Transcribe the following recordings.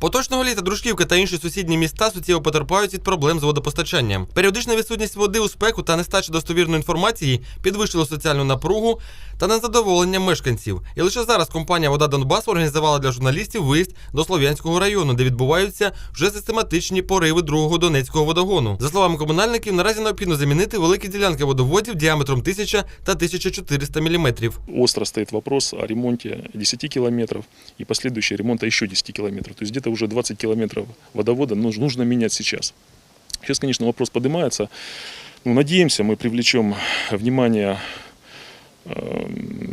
Поточного літа Дружківка та інші сусідні міста суттєво потерпають від проблем з водопостачанням. Періодична відсутність води у спеку та нестача достовірної інформації підвищило соціальну напругу та незадоволення мешканців. І лише зараз компанія Вода Донбас організувала для журналістів виїзд до Слов'янського району, де відбуваються вже систематичні пориви другого донецького водогону. За словами комунальників, наразі необхідно замінити великі ділянки водоводів діаметром 1000 та 1400 мм. Остро стоит вопрос о ремонте 10 километров и последующий ремонта еще 10 километров. То где-то уже 20 километров водовода нуж- нужно менять сейчас. Сейчас, конечно, вопрос поднимается. Ну, надеемся, мы привлечем внимание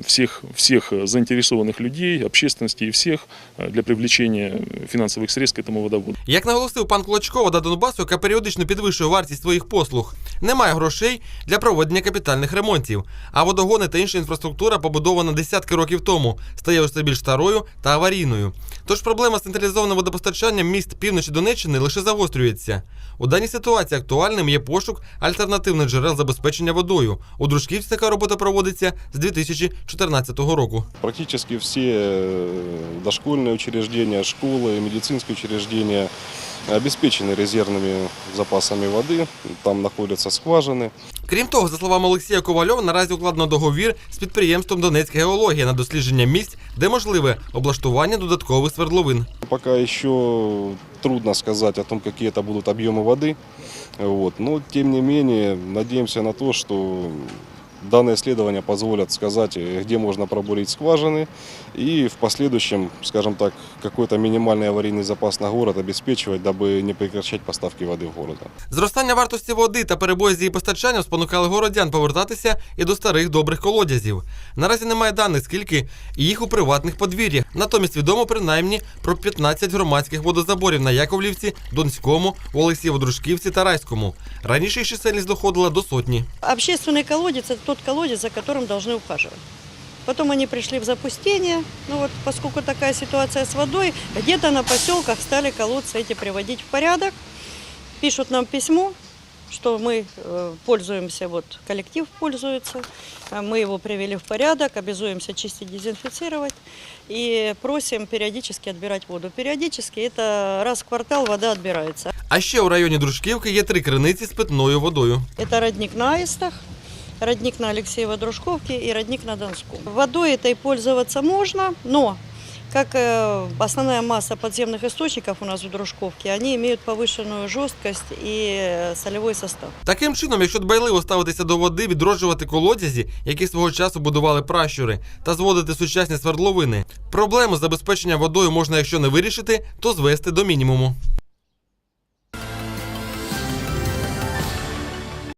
всех, всех заинтересованных людей, общественности и всех э, для привлечения финансовых средств к этому водоводу. Як наголосив пан Клочко, вода Донбасу, яка періодично підвищує вартість своїх послуг, немає грошей для проведення капітальних ремонтів. А водогони та інша інфраструктура, побудована десятки років тому, стає все більш старою та аварійною. Тож проблема з централізованим водопостачанням міст півночі Донеччини лише загострюється. У даній ситуації актуальним є пошук альтернативних джерел забезпечення водою. У Дружківці така робота проводиться з 2014 року. Практически все э, дошкольные учреждения, школы, медицинские учреждения обеспечены резервными запасами воды. Там находятся скважины. Крім того, за словами Олексія Ковальова, наразі укладено договір з підприємством Донецька геологія на дослідження місць, де можливе облаштування додаткових свердловин. Пока еще трудно сказать о том, какие это будут объемы воды. Вот. Но, тем не менее, надеемся на то, что данные исследования позволят сказать, э, где можно пробурить скважины и в последующем, скажем так, какой-то минимальный аварийный запас на город обеспечивать, дабы не прекращать поставки воды в город. Зростання вартості води та перебої з її постачанням спонукали городян повертатися і до старих добрих колодязів. Наразі немає даних, скільки їх у приватних подвір'ях. Натомість відомо принаймні про 15 громадських водозаборів на Яковлівці, Донському, Олексієво-Дружківці та Райському. Раніше їх чисельність доходила до сотні. Общественный колодец – это тот колодец, за которым должны ухаживать. Потом они пришли в запустение. Ну вот, поскольку такая ситуация с водой, где-то на поселках стали колодцы эти приводить в порядок. Пишут нам письмо, что мы э, пользуемся, вот коллектив пользуется, э, мы его привели в порядок, обязуемся чистить, дезинфицировать и просим периодически отбирать воду. Периодически это раз в квартал вода отбирается. А ще у районі Дружківки є три криниці з питною водою. Это родник на Аистах, родник на Алексеево-Дружковке и родник на Донском. Водой этой пользоваться можно, но как э, основная масса подземных источников у нас в Дружковке, они имеют повышенную жесткость и э, солевой состав. Таким чином, якщо дбайливо ставитися до води, відроджувати колодязі, які свого часу будували пращури, та зводити сучасні свердловини, проблему з забезпечення водою можна, якщо не вирішити, то звести до мінімуму.